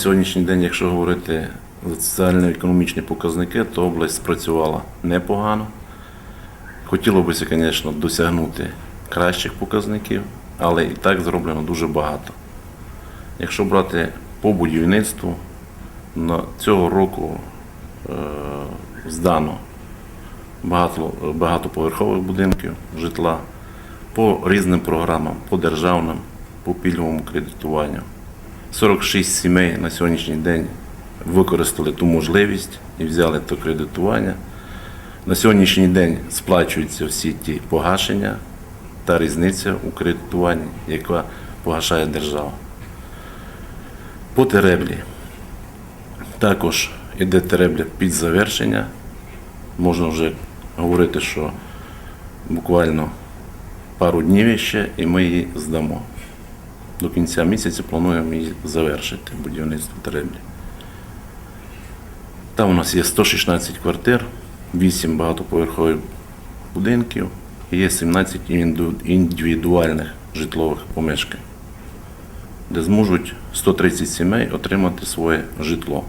сьогоднішній день, якщо говорити за соціально-економічні показники, то область спрацювала непогано. Хотіло б, звісно, досягнути кращих показників, але і так зроблено дуже багато. Якщо брати по будівництву, на цього року е, здано багато, багатоповерхових будинків, житла по різним програмам, по державним, по пільговому кредитуванню. 46 сімей на сьогоднішній день використали ту можливість і взяли то кредитування. На сьогоднішній день сплачуються всі ті погашення та різниця у кредитуванні, яка погашає держава. По тереблі. Також іде теребля під завершення. Можна вже говорити, що буквально пару днів ще і ми її здамо. До кінця місяця плануємо її завершити будівництво тереблі. Там у нас є 116 квартир, 8 багатоповерхових будинків і є 17 індивідуальних житлових помешкань, де зможуть 130 сімей отримати своє житло.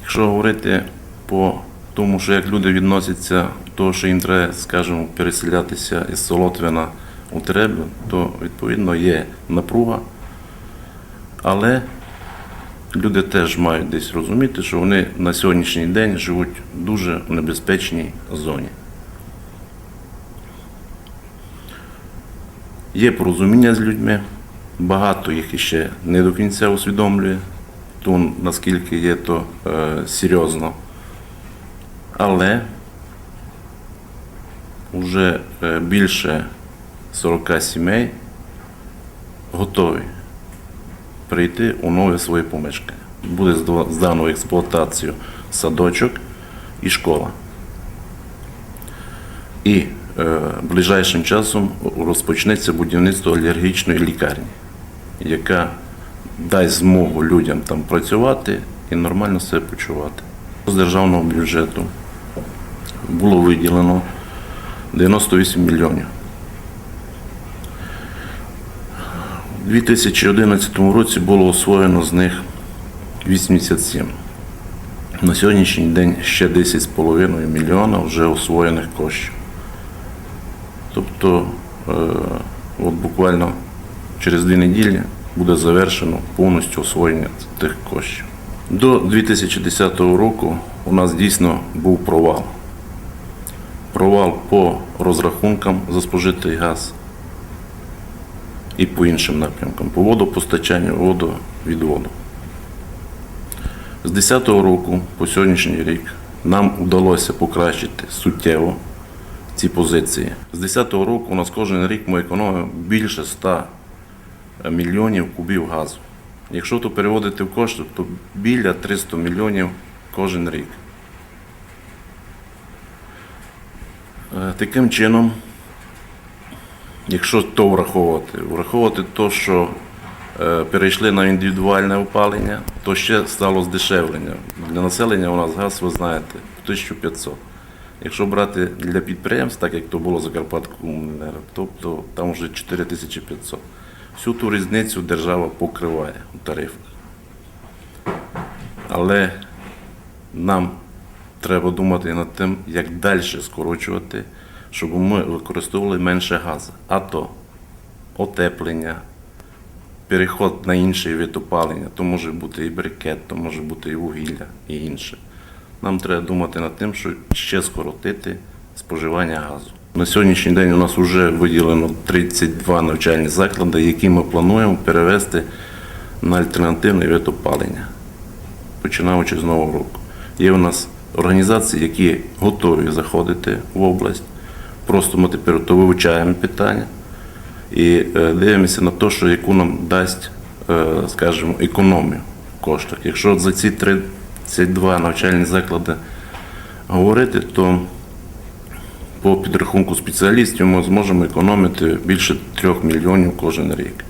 Якщо говорити по тому, що як люди відносяться до того, що їм треба, скажімо, переселятися із Солотвина у Тереблю, то відповідно є напруга. Але люди теж мають десь розуміти, що вони на сьогоднішній день живуть в дуже небезпечній зоні. Є порозуміння з людьми, багато їх іще не до кінця усвідомлює, то наскільки є то е, серйозно. Але вже е, більше 40 сімей готові прийти у нове своє помешкання. Буде здано в експлуатацію садочок і школа. І е, ближайшим часом розпочнеться будівництво алергічної лікарні, яка дасть змогу людям там працювати і нормально себе почувати. З державного бюджету було виділено 98 мільйонів. У 2011 році було освоєно з них 87. На сьогоднішній день ще 10,5 мільйона вже освоєних коштів. Тобто, е, от буквально через дві неділі буде завершено повністю освоєння тих коштів. До 2010 року у нас дійсно був провал. Провал по розрахункам за спожитий газ і по іншим напрямкам, по водопостачанню, водовідводу. З 2010 року по сьогоднішній рік нам вдалося покращити суттєво ці позиції. З 2010 року у нас кожен рік ми економимо більше 100 мільйонів кубів газу. Якщо то переводити в кошти, то біля 300 мільйонів кожен рік. Е, Таким чином, якщо то враховувати, враховувати то, що е, перейшли на індивідуальне опалення, то ще стало здешевлення. Для населення у нас газ, ви знаєте, 1500. Якщо брати для підприємств, так як то було Закарпаткомуненерго, тобто там вже 4500. Всю ту різницю держава покриває у тарифах. Але нам треба думати над тим, як далі скорочувати, щоб ми використовували менше газу. А то отеплення, переход на інший вид опалення, то може бути і брикет, то може бути і вугілля, і інше. Нам треба думати над тим, що ще скоротити споживання газу. На сьогоднішній день у нас вже виділено 32 навчальні заклади, які ми плануємо перевести на альтернативний вид опалення, починаючи з нового року. Є у нас організації, які готові заходити в область. Просто ми тепер то вивчаємо питання і е, дивимося на те, що яку нам дасть, е, скажімо, економію в коштах. Якщо за ці 32 навчальні заклади говорити, то по підрахунку спеціалістів ми зможемо економити більше 3 мільйонів кожен рік.